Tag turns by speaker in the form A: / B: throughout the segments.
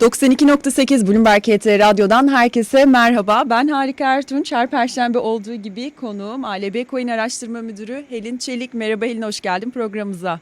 A: 92.8 Bloomberg KT Radyo'dan herkese merhaba. Ben Harika Ertunç. Her perşembe olduğu gibi konuğum ALB Coin Araştırma Müdürü Helin Çelik. Merhaba Helin, hoş geldin programımıza.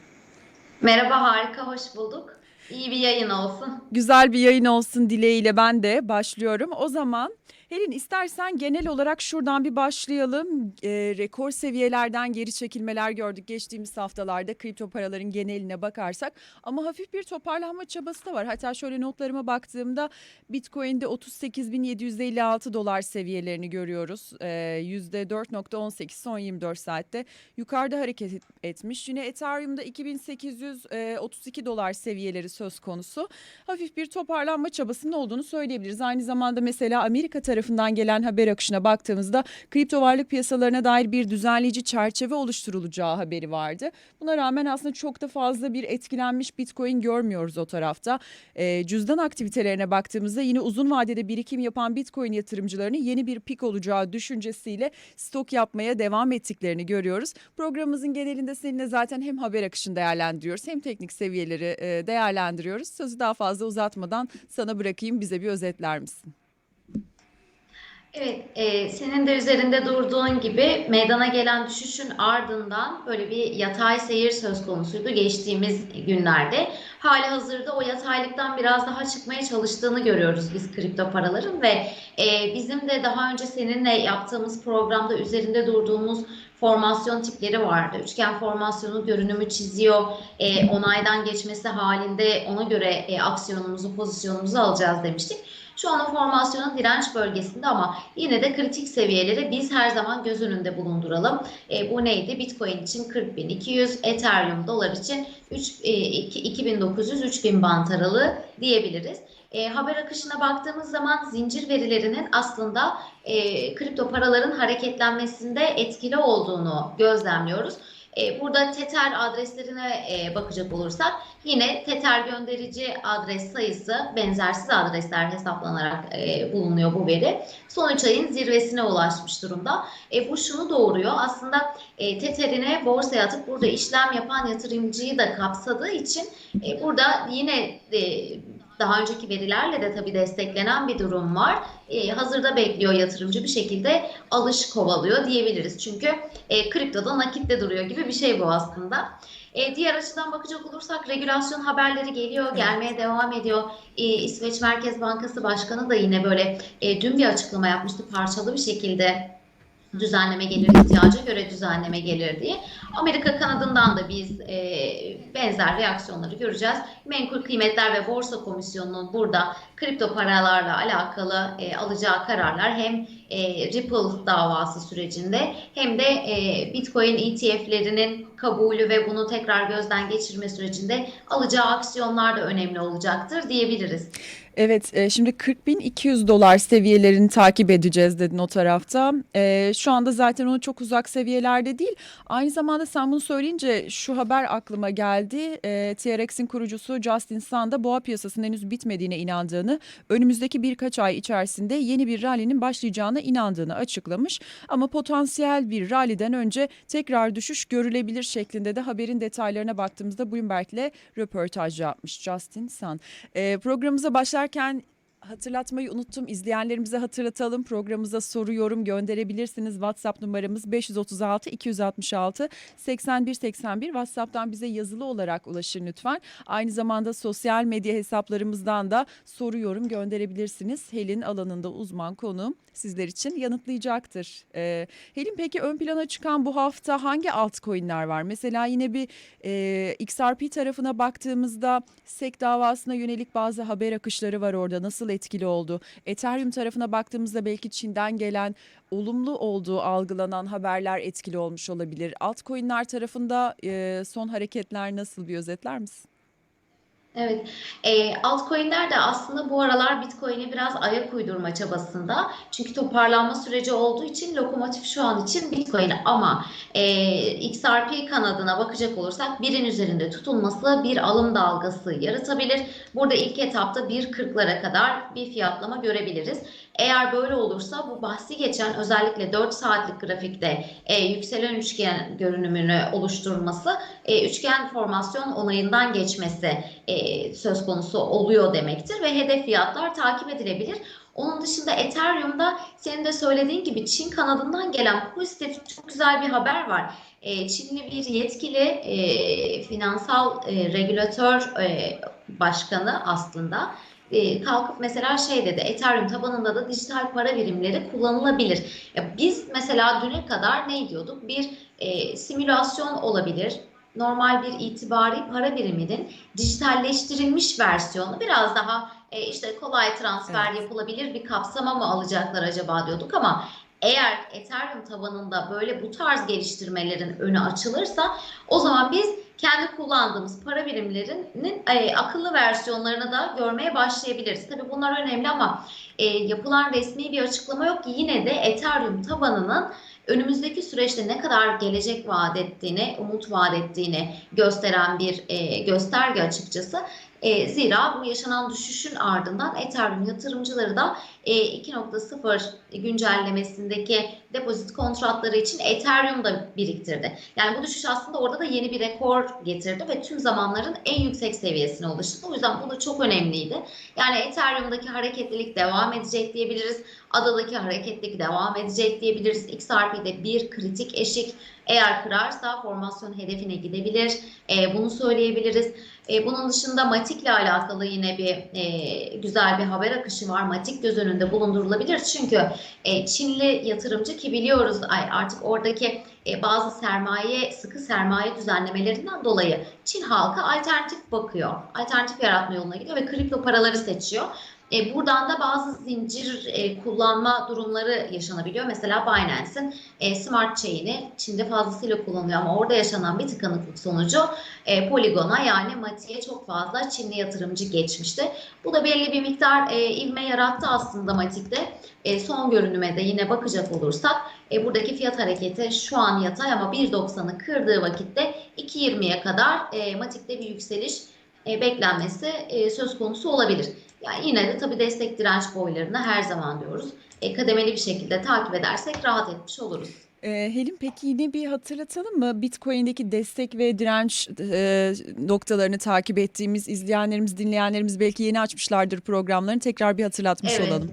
B: Merhaba, harika, hoş bulduk. İyi bir yayın olsun.
A: Güzel bir yayın olsun dileğiyle ben de başlıyorum. O zaman Helin istersen genel olarak şuradan bir başlayalım. Ee, rekor seviyelerden geri çekilmeler gördük geçtiğimiz haftalarda kripto paraların geneline bakarsak. Ama hafif bir toparlanma çabası da var. Hatta şöyle notlarıma baktığımda Bitcoin'de 38.756 dolar seviyelerini görüyoruz. Ee, %4.18 son 24 saatte yukarıda hareket et- etmiş. Yine Ethereum'da 2832 dolar seviyeleri söz konusu. Hafif bir toparlanma çabasının olduğunu söyleyebiliriz. Aynı zamanda mesela Amerika tarafından gelen haber akışına baktığımızda kripto varlık piyasalarına dair bir düzenleyici çerçeve oluşturulacağı haberi vardı. Buna rağmen aslında çok da fazla bir etkilenmiş Bitcoin görmüyoruz o tarafta. Ee, cüzdan aktivitelerine baktığımızda yine uzun vadede birikim yapan Bitcoin yatırımcılarının yeni bir pik olacağı düşüncesiyle stok yapmaya devam ettiklerini görüyoruz. Programımızın genelinde seninle zaten hem haber akışını değerlendiriyoruz hem teknik seviyeleri e, değerlendiriyoruz. Sözü daha fazla uzatmadan sana bırakayım bize bir özetler misin?
B: Evet, e, senin de üzerinde durduğun gibi meydana gelen düşüşün ardından böyle bir yatay seyir söz konusuydu geçtiğimiz günlerde. Hali hazırda o yataylıktan biraz daha çıkmaya çalıştığını görüyoruz biz kripto paraların ve e, bizim de daha önce seninle yaptığımız programda üzerinde durduğumuz formasyon tipleri vardı. Üçgen formasyonu görünümü çiziyor. E, onaydan geçmesi halinde ona göre e, aksiyonumuzu, pozisyonumuzu alacağız demiştik. Şu an o formasyonun direnç bölgesinde ama yine de kritik seviyeleri biz her zaman göz önünde bulunduralım. E, bu neydi? Bitcoin için 40.200, Ethereum dolar için 3, e, 2900-3000 bant aralığı diyebiliriz. E, haber akışına baktığımız zaman zincir verilerinin aslında e, kripto paraların hareketlenmesinde etkili olduğunu gözlemliyoruz. E, burada Tether adreslerine e, bakacak olursak yine Tether gönderici adres sayısı benzersiz adresler hesaplanarak e, bulunuyor bu veri. Son 3 ayın zirvesine ulaşmış durumda. Bu şunu doğuruyor aslında e, Tether'ine borsaya atıp burada işlem yapan yatırımcıyı da kapsadığı için burada yine e, daha önceki verilerle de tabii desteklenen bir durum var. E, hazırda bekliyor yatırımcı bir şekilde alış kovalıyor diyebiliriz. Çünkü e, kriptoda nakitte duruyor gibi bir şey bu aslında. E, diğer açıdan bakacak olursak regülasyon haberleri geliyor,
A: Evet.
B: gelmeye devam ediyor. E, İsveç Merkez Bankası Başkanı da yine böyle e, dün bir açıklama yapmıştı parçalı bir şekilde düzenleme gelir, ihtiyaca göre düzenleme gelir diye. Amerika kanadından da biz e, benzer reaksiyonları göreceğiz. Menkul Kıymetler ve Borsa Komisyonu'nun burada kripto paralarla alakalı e, alacağı kararlar hem e, Ripple davası sürecinde hem de e, Bitcoin ETF'lerinin kabulü ve bunu tekrar gözden geçirme sürecinde alacağı aksiyonlar da önemli olacaktır diyebiliriz.
A: Evet, e, şimdi 40.200 dolar seviyelerini takip edeceğiz dedin o tarafta. E, şu anda zaten onu çok uzak seviyelerde değil. Aynı zamanda sen bunu söyleyince şu haber aklıma geldi. E, TRX'in kurucusu Justin Sun da boğa piyasasının henüz bitmediğine inandığını, önümüzdeki birkaç ay içerisinde yeni bir rally'nin başlayacağına inandığını açıklamış. Ama potansiyel bir rally'den önce tekrar düşüş görülebilir şeklinde de haberin detaylarına baktığımızda Bloomberg'le röportaj yapmış Justin Sun. E, programımıza başlarken hatırlatmayı unuttum. İzleyenlerimize hatırlatalım. Programımıza soru yorum gönderebilirsiniz. WhatsApp numaramız 536 266 81 81. WhatsApp'tan bize yazılı olarak ulaşın lütfen. Aynı zamanda sosyal medya hesaplarımızdan da soru yorum gönderebilirsiniz. Helin alanında uzman konuğum sizler için yanıtlayacaktır. Ee, Helin peki ön plana çıkan bu hafta hangi altcoin'ler var? Mesela yine bir e, XRP tarafına baktığımızda SEC davasına yönelik bazı haber akışları var orada. Nasıl etkili oldu? Ethereum tarafına baktığımızda belki Çin'den gelen olumlu olduğu algılanan haberler etkili olmuş olabilir. Altcoin'ler tarafında e, son hareketler nasıl bir özetler misin?
B: Evet, e, altcoin'ler de aslında bu aralar Bitcoin'e biraz ayak uydurma çabasında. Çünkü toparlanma süreci olduğu için lokomotif şu an için Bitcoin ama e, XRP kanadına bakacak olursak birin üzerinde tutulması bir alım dalgası yaratabilir. Burada ilk etapta 1.40'lara kadar bir fiyatlama görebiliriz. Eğer böyle olursa bu bahsi geçen özellikle 4 saatlik grafikte e, yükselen üçgen görünümünü oluşturması e, üçgen formasyon onayından geçmesi e, söz konusu oluyor demektir ve hedef fiyatlar takip edilebilir. Onun dışında Ethereum'da senin de söylediğin gibi Çin kanadından gelen pozitif çok güzel bir haber var. E, Çinli bir yetkili e, finansal e, regülatör e, başkanı aslında e, kalkıp mesela şey dedi Ethereum tabanında da dijital para birimleri kullanılabilir. Ya biz mesela düne kadar ne diyorduk? Bir e, simülasyon olabilir. Normal bir itibari para biriminin dijitalleştirilmiş versiyonu biraz daha e, işte kolay transfer
A: Evet.
B: yapılabilir bir kapsama mı alacaklar acaba diyorduk ama eğer Ethereum tabanında böyle bu tarz geliştirmelerin önü açılırsa o zaman biz kendi kullandığımız para birimlerinin e, akıllı versiyonlarını da görmeye başlayabiliriz. Tabii bunlar önemli ama e, yapılan resmi bir açıklama yok yine de Ethereum tabanının önümüzdeki süreçte ne kadar gelecek vaat ettiğini, umut vaat ettiğini gösteren bir e, gösterge açıkçası. E, zira bu yaşanan düşüşün ardından Ethereum yatırımcıları da e, 2.0 güncellemesindeki depozit kontratları için Ethereum da biriktirdi. Yani bu düşüş aslında orada da yeni bir rekor getirdi ve tüm zamanların en yüksek seviyesine ulaştı. O yüzden bu da çok önemliydi. Yani Ethereum'daki hareketlilik devam edecek diyebiliriz. Adadaki hareketlilik devam edecek diyebiliriz. XRP'de bir kritik eşik eğer kırarsa formasyon hedefine gidebilir. E, bunu söyleyebiliriz. E, bunun dışında Matik'le alakalı yine bir e, güzel bir haber akışı var. Matik göz önünde bulundurulabilir. Çünkü e, Çinli yatırımcı ki biliyoruz artık oradaki e, bazı sermaye, sıkı sermaye düzenlemelerinden dolayı Çin halkı alternatif bakıyor. Alternatif yaratma yoluna gidiyor ve kripto paraları seçiyor. E, buradan da bazı zincir e, kullanma durumları yaşanabiliyor. Mesela Binance'in e, Smart Chain'i Çin'de fazlasıyla kullanılıyor ama orada yaşanan bir tıkanıklık sonucu e, Polygon'a yani Mati'ye çok fazla Çinli yatırımcı geçmişti. Bu da belli bir miktar e, ivme yarattı aslında Matik'te. E, son görünüme de yine bakacak olursak e, buradaki fiyat hareketi şu an yatay ama 1.90'ı kırdığı vakitte 2.20'ye kadar e, Matik'te bir yükseliş e, beklenmesi e, söz konusu olabilir. Yani yine de tabii destek direnç boylarını her zaman diyoruz. E, kademeli bir şekilde takip edersek rahat etmiş oluruz.
A: Ee, Helin peki yine bir hatırlatalım mı? Bitcoin'deki destek ve direnç e, noktalarını takip ettiğimiz izleyenlerimiz, dinleyenlerimiz belki yeni açmışlardır programlarını. Tekrar bir hatırlatmış
B: Evet.
A: olalım.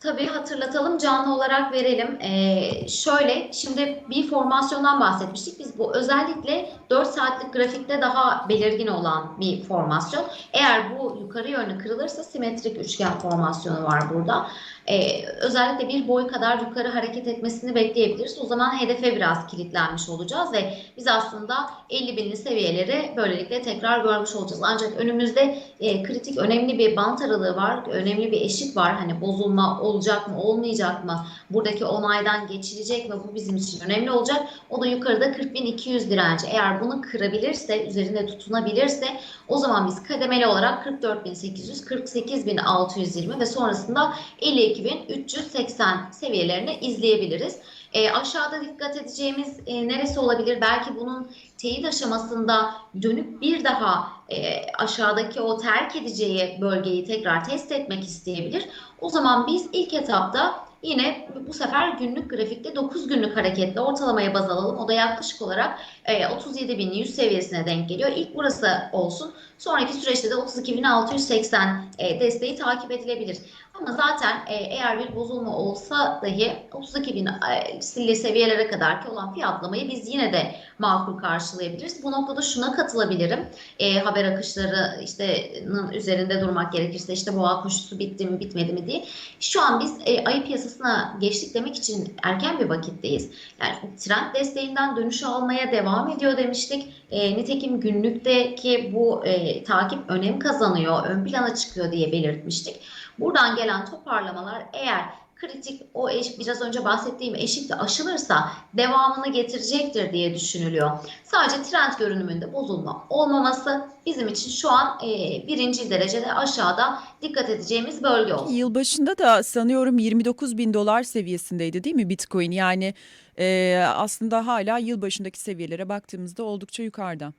B: Tabii hatırlatalım, canlı olarak verelim. Ee, şöyle, şimdi bir formasyondan bahsetmiştik. Biz bu özellikle 4 saatlik grafikte daha belirgin olan bir formasyon. Eğer bu yukarı yönlü kırılırsa simetrik üçgen formasyonu var burada. Ee, özellikle bir boy kadar yukarı hareket etmesini bekleyebiliriz. O zaman hedefe biraz kilitlenmiş olacağız ve biz aslında 50 binli seviyeleri böylelikle tekrar görmüş olacağız. Ancak önümüzde e, kritik önemli bir bant aralığı var. Önemli bir eşik var. Hani bozulma olacak mı, olmayacak mı? Buradaki onaydan geçilecek mi? Bu bizim için önemli olacak. O da yukarıda 40.200 direnci. Eğer bunu kırabilirse, üzerinde tutunabilirse o zaman biz kademeli olarak 44.800, 48.620 ve sonrasında 52.380 seviyelerini izleyebiliriz. E, aşağıda dikkat edeceğimiz e, neresi olabilir? Belki bunun teyit aşamasında dönüp bir daha e, aşağıdaki o terk edeceği bölgeyi tekrar test etmek isteyebilir. O zaman biz ilk etapta yine bu sefer günlük grafikte 9 günlük hareketle ortalamaya baz alalım. O da yaklaşık olarak e, 37.100 seviyesine denk geliyor. İlk burası olsun. Sonraki süreçte de 32.680 e, desteği takip edilebilir. Ama zaten e, eğer bir bozulma olsa dahi 32.000 e, seviyelere kadar ki olan fiyatlamayı biz yine de makul karşılayabiliriz. Bu noktada şuna katılabilirim. E, haber akışları işte üzerinde durmak gerekirse işte boğa koşusu bitti mi bitmedi mi diye. Şu an biz e, ayı piyasasına geçtik demek için erken bir vakitteyiz. Yani trend desteğinden dönüş almaya devam ediyor demiştik. E, nitekim günlükteki bu e, takip önem kazanıyor, ön plana çıkıyor diye belirtmiştik. Buradan gelen toparlamalar eğer kritik o eş, biraz önce bahsettiğim eşikle aşılırsa devamını getirecektir diye düşünülüyor. Sadece trend görünümünde bozulma olmaması bizim için şu an e, birinci derecede aşağıda dikkat edeceğimiz bölge oldu.
A: Yılbaşında da sanıyorum 29 bin dolar seviyesindeydi değil mi Bitcoin? Yani e, aslında hala yılbaşındaki seviyelere baktığımızda oldukça yukarıda.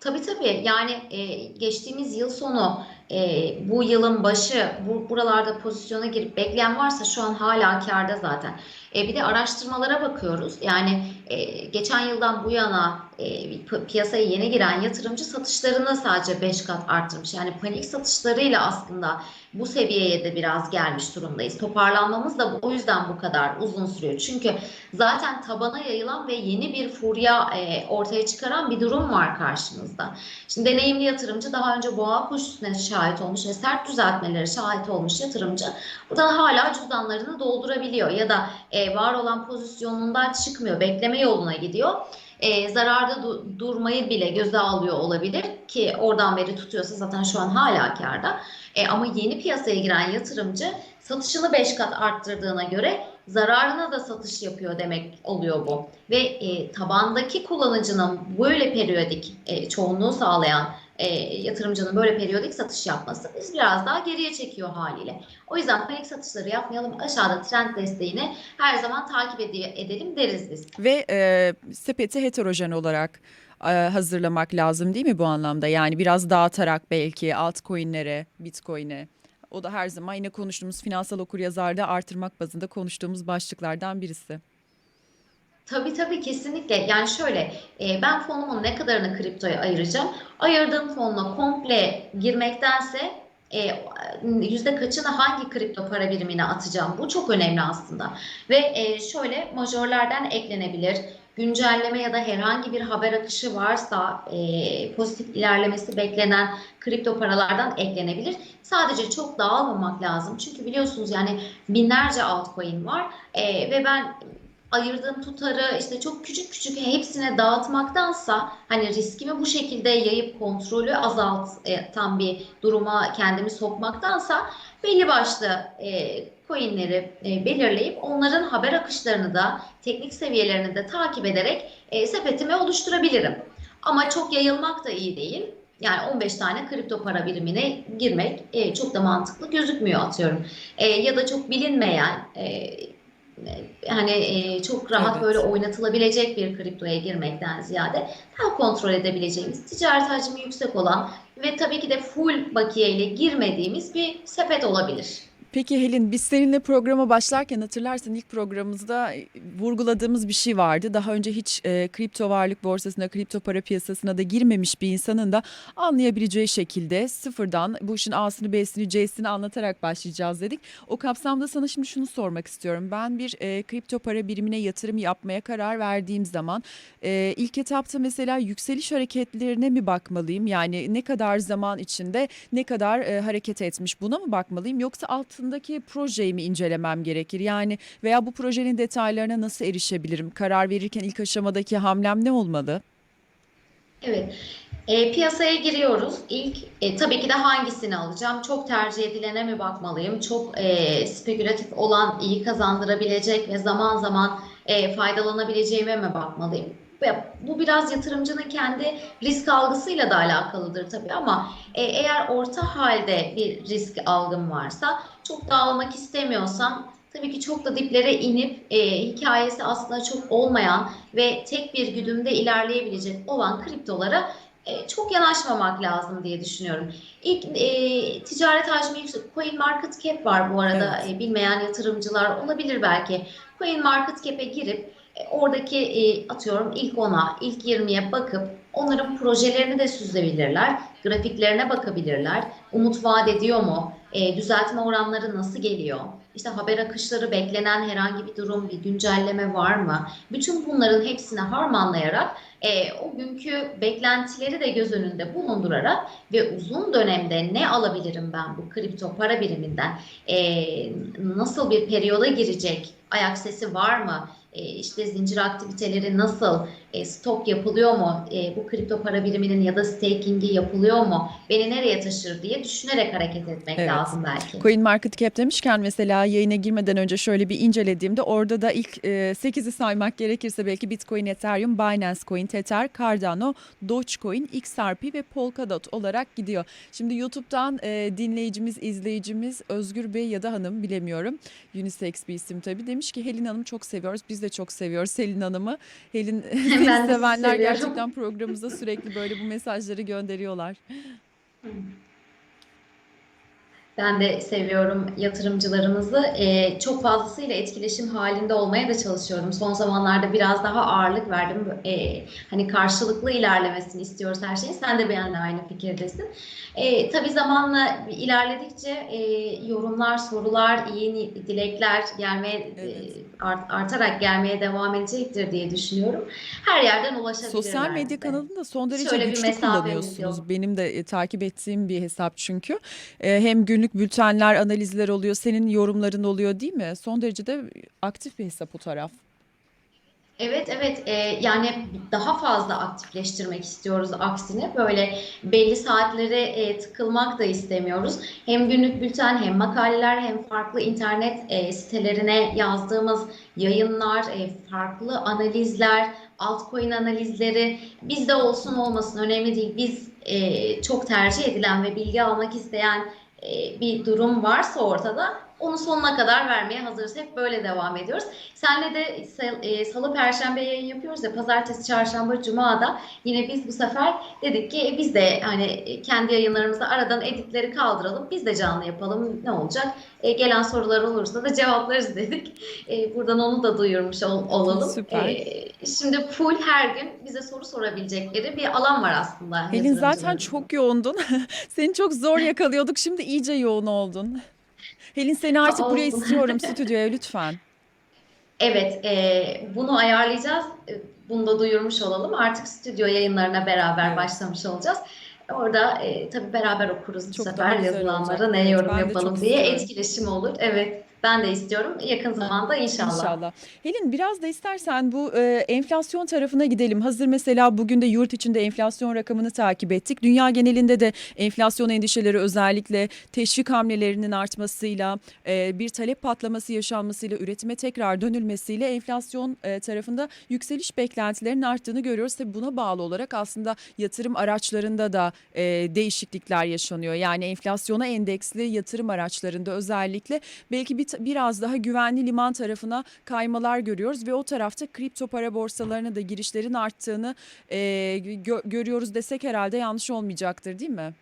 B: Tabii tabii yani e, geçtiğimiz yıl sonu e, bu yılın başı bu, buralarda pozisyona girip bekleyen varsa şu an hala kârda zaten. E, bir de araştırmalara bakıyoruz. Yani e, geçen yıldan bu yana e, pi- piyasaya yeni giren yatırımcı satışlarını sadece 5 kat arttırmış. Yani panik satışlarıyla aslında bu seviyeye de biraz gelmiş durumdayız. Toparlanmamız da o yüzden bu kadar uzun sürüyor. Çünkü zaten tabana yayılan ve yeni bir furya e, ortaya çıkaran bir durum var karşımızda. Şimdi deneyimli yatırımcı daha önce boğa koşusuna şahit olmuş ve sert düzeltmelere şahit olmuş yatırımcı buradan hala cüzdanlarını doldurabiliyor ya da e, var olan pozisyonundan çıkmıyor, bekleme yoluna gidiyor. E, zararda du- durmayı bile göze alıyor olabilir ki oradan beri tutuyorsa zaten şu an hala kârda. E, ama yeni piyasaya giren yatırımcı satışını 5 kat arttırdığına göre zararına da satış yapıyor demek oluyor bu. Ve e, tabandaki kullanıcının böyle periyodik e, çoğunluğu sağlayan e, yatırımcının böyle periyodik satış yapması biz biraz daha geriye çekiyor haliyle. O yüzden panik satışları yapmayalım. Aşağıda trend desteğini her zaman takip ede- edelim deriz biz.
A: Ve e, sepeti heterojen olarak e, hazırlamak lazım değil mi bu anlamda? Yani biraz dağıtarak belki altcoin'lere, bitcoin'e. O da her zaman yine konuştuğumuz finansal okuryazarlığı artırmak bazında konuştuğumuz başlıklardan birisi.
B: Tabii tabii kesinlikle. Yani şöyle e, ben fonumun ne kadarını kriptoya ayıracağım? Ayırdığım fonla komple girmektense e, yüzde kaçını hangi kripto para birimine atacağım? Bu çok önemli aslında. Ve e, şöyle majörlerden eklenebilir. Güncelleme ya da herhangi bir haber akışı varsa e, pozitif ilerlemesi beklenen kripto paralardan eklenebilir. Sadece çok dağılmamak lazım. Çünkü biliyorsunuz yani binlerce altcoin var E, ve ben ayırdığım tutarı işte çok küçük küçük hepsine dağıtmaktansa hani riskimi bu şekilde yayıp kontrolü azaltan bir duruma kendimi sokmaktansa belli başlı e, coinleri e, belirleyip onların haber akışlarını da teknik seviyelerini de takip ederek e, sepetimi oluşturabilirim. Ama çok yayılmak da iyi değil. Yani 15 tane kripto para birimine girmek e, çok da mantıklı gözükmüyor atıyorum. E, ya da çok bilinmeyen e, hani e, çok rahat
A: Evet.
B: böyle oynatılabilecek bir kriptoya girmekten ziyade daha kontrol edebileceğimiz, ticaret hacmi yüksek olan ve tabii ki de full bakiye ile girmediğimiz bir sepet olabilir.
A: Peki Helin biz seninle programa başlarken hatırlarsan ilk programımızda e, vurguladığımız bir şey vardı. Daha önce hiç e, kripto varlık borsasına, kripto para piyasasına da girmemiş bir insanın da anlayabileceği şekilde sıfırdan bu işin A'sını B'sini C'sini anlatarak başlayacağız dedik. O kapsamda sana şimdi şunu sormak istiyorum. Ben bir e, kripto para birimine yatırım yapmaya karar verdiğim zaman e, ilk etapta mesela yükseliş hareketlerine mi bakmalıyım? Yani ne kadar zaman içinde ne kadar e, hareket etmiş buna mı bakmalıyım yoksa altındaki projeyi incelemem gerekir? Yani veya bu projenin detaylarına nasıl erişebilirim? Karar verirken ilk aşamadaki hamlem ne olmalı?
B: Evet. E, piyasaya giriyoruz. İlk e, tabii ki de hangisini alacağım? Çok tercih edilene mi bakmalıyım? Çok e, spekülatif olan, iyi kazandırabilecek ve zaman zaman e, faydalanabileceğime mi bakmalıyım? Bu biraz yatırımcının kendi risk algısıyla da alakalıdır tabii ama e, eğer orta halde bir risk algım varsa çok dağılmak istemiyorsam tabii ki çok da diplere inip e, hikayesi aslında çok olmayan ve tek bir güdümde ilerleyebilecek olan kriptolara e, çok yanaşmamak lazım diye düşünüyorum. İlk e, ticaret hacmi yüksek Coin Market Cap var bu arada
A: Evet.
B: E, bilmeyen yatırımcılar olabilir belki. Coin Market Cap'e girip oradaki e, atıyorum ilk 10'a, ilk 20'ye bakıp onların projelerini de süzebilirler, grafiklerine bakabilirler, umut vaat ediyor mu, E, düzeltme oranları nasıl geliyor, işte haber akışları beklenen herhangi bir durum, bir güncelleme var mı? Bütün bunların hepsini harmanlayarak e, o günkü beklentileri de göz önünde bulundurarak ve uzun dönemde ne alabilirim ben bu kripto para biriminden? E, nasıl bir periyoda girecek? Ayak sesi var mı? E, işte zincir aktiviteleri nasıl? E, stok yapılıyor mu? E, bu kripto para biriminin ya da staking'i yapılıyor mu? Beni nereye taşır diye düşünerek hareket etmek
A: Evet.
B: lazım belki.
A: Coin Market Cap demişken mesela yayına girmeden önce şöyle bir incelediğimde orada da ilk e, 8'i saymak gerekirse belki Bitcoin, Ethereum, Binance Coin, Tether, Cardano, Dogecoin, XRP ve Polkadot olarak gidiyor. Şimdi YouTube'dan e, dinleyicimiz, izleyicimiz Özgür Bey ya da hanım bilemiyorum. Unisex bir isim tabii. Demiş ki Helin Hanım çok seviyoruz. Biz de çok seviyoruz Helin Hanım'ı. Helin sevenler
B: seviyorum.
A: gerçekten programımıza sürekli böyle bu mesajları gönderiyorlar.
B: Ben de seviyorum yatırımcılarımızı. Ee, çok fazlasıyla etkileşim halinde olmaya da çalışıyorum. Son zamanlarda biraz daha ağırlık verdim. Ee, hani karşılıklı ilerlemesini istiyoruz her şeyin. Sen de benimle aynı fikirdesin. Ee, tabii zamanla ilerledikçe e, yorumlar, sorular, iyi dilekler gelmeye
A: Evet.
B: e, art- artarak gelmeye devam edecektir diye düşünüyorum. Her yerden ulaşabilirler.
A: Sosyal medya kanalını da son derece
B: Şöyle
A: güçlü kullanıyorsunuz.
B: yok.
A: Benim de e, takip ettiğim bir hesap çünkü. E, hem günlük bültenler, analizler oluyor, senin yorumların oluyor değil mi? Son derece de aktif bir hesap o taraf.
B: Evet evet Ee, yani daha fazla aktifleştirmek istiyoruz aksine böyle belli saatlere e, tıkılmak da istemiyoruz. Hem günlük bülten hem makaleler hem farklı internet e, sitelerine yazdığımız yayınlar, e, farklı analizler, altcoin analizleri bizde olsun olmasın önemli değil. Biz e, çok tercih edilen ve bilgi almak isteyen e, bir durum varsa ortada onu sonuna kadar vermeye hazırız. Hep böyle devam ediyoruz. Senle de sal- e, salı perşembe yayın yapıyoruz ya pazartesi çarşamba cuma da yine biz bu sefer dedik ki e, biz de hani e, kendi yayınlarımızda aradan editleri kaldıralım biz de canlı yapalım ne olacak E, gelen sorular olursa da cevaplarız dedik E, buradan onu da duyurmuş ol- olalım
A: Süper.
B: E, şimdi full her gün bize soru sorabilecekleri bir alan var aslında
A: Helin zaten çok yoğundun. Seni çok zor yakalıyorduk. Şimdi iyice yoğun oldun. Helin seni artık buraya istiyorum stüdyoya lütfen.
B: Evet, e, bunu ayarlayacağız. E, Bunu da duyurmuş olalım. Artık stüdyo yayınlarına beraber
A: Evet.
B: başlamış olacağız. Orada e, tabii beraber okuruz bu
A: Çok daha
B: sefer
A: olacak.
B: ne yorum
A: ben
B: yapalım diye
A: istiyorum.
B: etkileşim olur. Evet, ben de istiyorum. Yakın zamanda inşallah.
A: İnşallah. Helin biraz da istersen bu e, enflasyon tarafına gidelim. Hazır mesela bugün de yurt içinde enflasyon rakamını takip ettik. Dünya genelinde de enflasyon endişeleri özellikle teşvik hamlelerinin artmasıyla, e, bir talep patlaması yaşanmasıyla, üretime tekrar dönülmesiyle enflasyon e, tarafında yükseliş beklentilerinin arttığını görüyoruz. Tabii buna bağlı olarak aslında yatırım araçlarında da e, değişiklikler yaşanıyor. Yani enflasyona endeksli yatırım araçlarında özellikle belki bir, biraz daha güvenli liman tarafına kaymalar görüyoruz ve o tarafta kripto para borsalarına da girişlerin arttığını e, gö- görüyoruz desek herhalde yanlış olmayacaktır değil mi?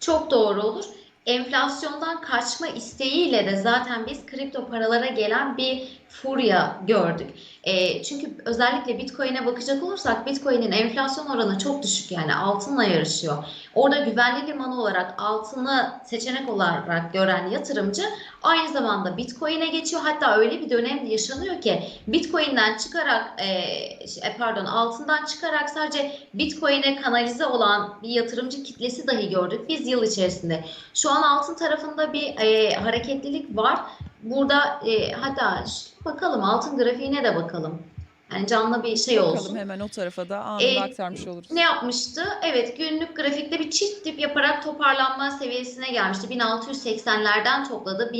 B: Çok doğru olur. Enflasyondan kaçma isteğiyle de zaten biz kripto paralara gelen bir furya gördük. E, çünkü özellikle Bitcoin'e bakacak olursak Bitcoin'in enflasyon oranı çok düşük yani altınla yarışıyor. Orada güvenli liman olarak altını seçenek olarak gören yatırımcı aynı zamanda Bitcoin'e geçiyor. Hatta öyle bir dönem yaşanıyor ki Bitcoin'den çıkarak e, şey, pardon altından çıkarak sadece Bitcoin'e kanalize olan bir yatırımcı kitlesi dahi gördük biz yıl içerisinde. Şu an altın tarafında bir e, hareketlilik var. Burada e, hatta bakalım altın grafiğine de bakalım. Yani canlı bir şey
A: Bakalım
B: olsun.
A: hemen o tarafa da anında
B: E,
A: aktarmış oluruz.
B: Ne yapmıştı? Evet günlük grafikte bir çift dip yaparak toparlanma seviyesine gelmişti. 1680'lerden topladı.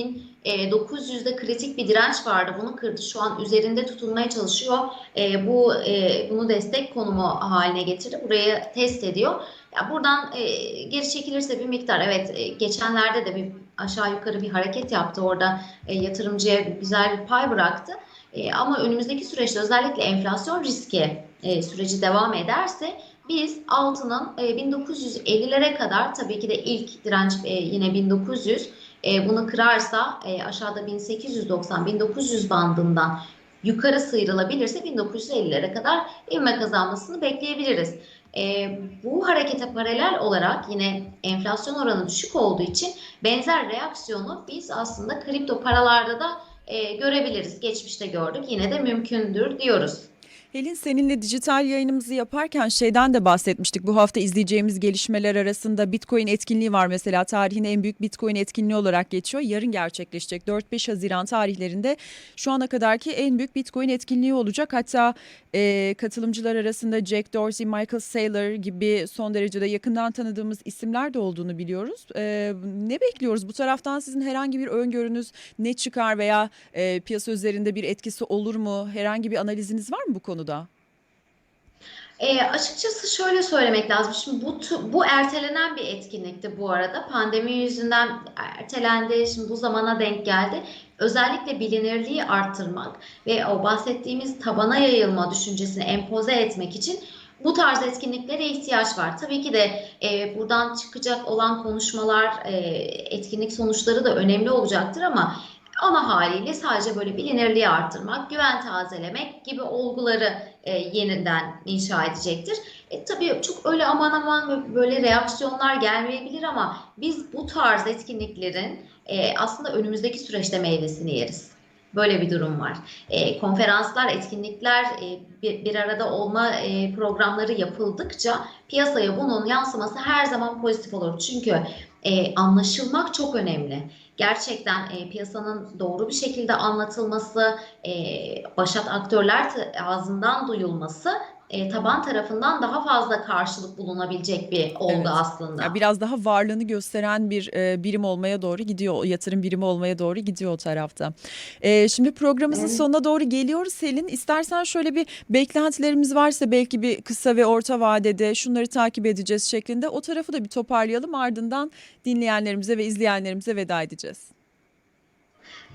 B: 1900'de kritik bir direnç vardı. Bunu kırdı. Şu an üzerinde tutunmaya çalışıyor. E, bu e, bunu destek konumu haline getirdi. Burayı test ediyor. Ya buradan e, geri çekilirse bir miktar evet e, geçenlerde de bir aşağı yukarı bir hareket yaptı. Orada e, yatırımcıya güzel bir pay bıraktı. E, ama önümüzdeki süreçte özellikle enflasyon riski e, süreci devam ederse biz altının e, 1950'lere kadar tabii ki de ilk direnç e, yine 1900 e, bunu kırarsa e, aşağıda 1890-1900 bandından yukarı sıyrılabilirse 1950'lere kadar ivme kazanmasını bekleyebiliriz. E, bu harekete paralel olarak yine enflasyon oranı düşük olduğu için benzer reaksiyonu biz aslında kripto paralarda da e, görebiliriz. Geçmişte gördük. Yine de mümkündür diyoruz.
A: Helin seninle dijital yayınımızı yaparken şeyden de bahsetmiştik. Bu hafta izleyeceğimiz gelişmeler arasında Bitcoin etkinliği var mesela. Tarihin en büyük Bitcoin etkinliği olarak geçiyor. Yarın gerçekleşecek 4-5 Haziran tarihlerinde şu ana kadarki en büyük Bitcoin etkinliği olacak. Hatta e, katılımcılar arasında Jack Dorsey, Michael Saylor gibi son derecede yakından tanıdığımız isimler de olduğunu biliyoruz. E, ne bekliyoruz? Bu taraftan sizin herhangi bir öngörünüz ne çıkar veya e, piyasa üzerinde bir etkisi olur mu? Herhangi bir analiziniz var mı bu konuda?
B: E, açıkçası şöyle söylemek lazım. Şimdi bu bu ertelenen bir etkinlikti bu arada. Pandemi yüzünden ertelendi. Şimdi bu zamana denk geldi. Özellikle bilinirliği arttırmak ve o bahsettiğimiz tabana yayılma düşüncesini empoze etmek için bu tarz etkinliklere ihtiyaç var. Tabii ki de e, buradan çıkacak olan konuşmalar, e, etkinlik sonuçları da önemli olacaktır ama ana haliyle sadece böyle bilinirliği arttırmak, güven tazelemek gibi olguları e, yeniden inşa edecektir. E, tabii çok öyle aman aman böyle reaksiyonlar gelmeyebilir ama biz bu tarz etkinliklerin e, aslında önümüzdeki süreçte meyvesini yeriz. Böyle bir durum var. E, konferanslar, etkinlikler, e, bir, bir arada olma e, programları yapıldıkça piyasaya bunun yansıması her zaman pozitif olur. Çünkü e, anlaşılmak çok önemli. Gerçekten e, piyasanın doğru bir şekilde anlatılması, e, başat aktörler ağzından duyulması e, taban tarafından daha fazla karşılık bulunabilecek bir olgu
A: Evet.
B: aslında.
A: Ya biraz daha varlığını gösteren bir e, birim olmaya doğru gidiyor, yatırım birimi olmaya doğru gidiyor o tarafta. E, şimdi programımızın
B: Evet.
A: sonuna doğru geliyoruz Selin. İstersen şöyle bir beklentilerimiz varsa belki bir kısa ve orta vadede şunları takip edeceğiz şeklinde o tarafı da bir toparlayalım. Ardından dinleyenlerimize ve izleyenlerimize veda edeceğiz.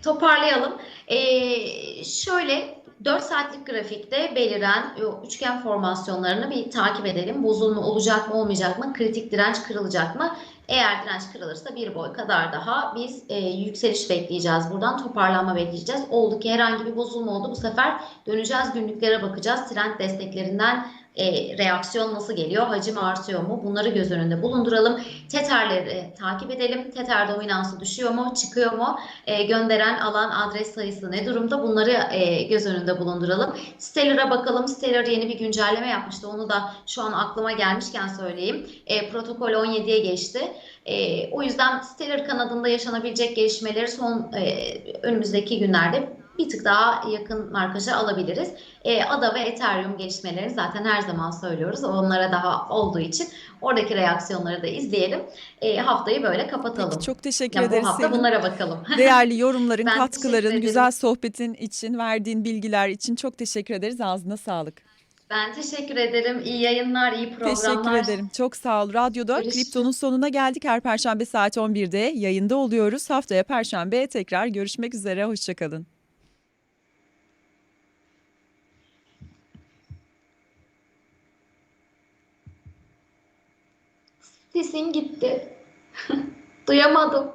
B: Toparlayalım. Ee, şöyle 4 saatlik grafikte beliren o üçgen formasyonlarını bir takip edelim. Bozulma olacak mı olmayacak mı? Kritik direnç kırılacak mı? Eğer direnç kırılırsa bir boy kadar daha biz e, yükseliş bekleyeceğiz. Buradan toparlanma bekleyeceğiz. Oldu ki herhangi bir bozulma oldu. Bu sefer döneceğiz günlüklere bakacağız. Trend desteklerinden e, reaksiyon nasıl geliyor? Hacim artıyor mu? Bunları göz önünde bulunduralım. Tetherleri takip edelim. Tether dominansı düşüyor mu? Çıkıyor mu? E, gönderen alan adres sayısı ne durumda? Bunları e, göz önünde bulunduralım. Stellar'a bakalım. Stellar yeni bir güncelleme yapmıştı. Onu da şu an aklıma gelmişken söyleyeyim. E, protokol 17'ye geçti. E, o yüzden Stellar kanadında yaşanabilecek gelişmeleri son e, önümüzdeki günlerde bir tık daha yakın markaja alabiliriz. E, ADA ve Ethereum gelişmelerini zaten her zaman söylüyoruz. Onlara daha olduğu için oradaki reaksiyonları da izleyelim. E, haftayı böyle kapatalım.
A: Peki çok teşekkür
B: Yani bu
A: ederiz
B: hafta
A: Selin.
B: bunlara bakalım.
A: Değerli yorumların, katkıların, güzel sohbetin için, verdiğin bilgiler için çok teşekkür ederiz. Ağzına sağlık.
B: Ben teşekkür ederim. İyi yayınlar, iyi programlar.
A: Teşekkür ederim. Çok sağ ol. Radyoda
B: Görüşürüz.
A: Kripto'nun sonuna geldik. Her Perşembe saat 11'de yayında oluyoruz. Haftaya Perşembe tekrar görüşmek üzere. Hoşçakalın.
B: Sesin gitti. Duyamadım.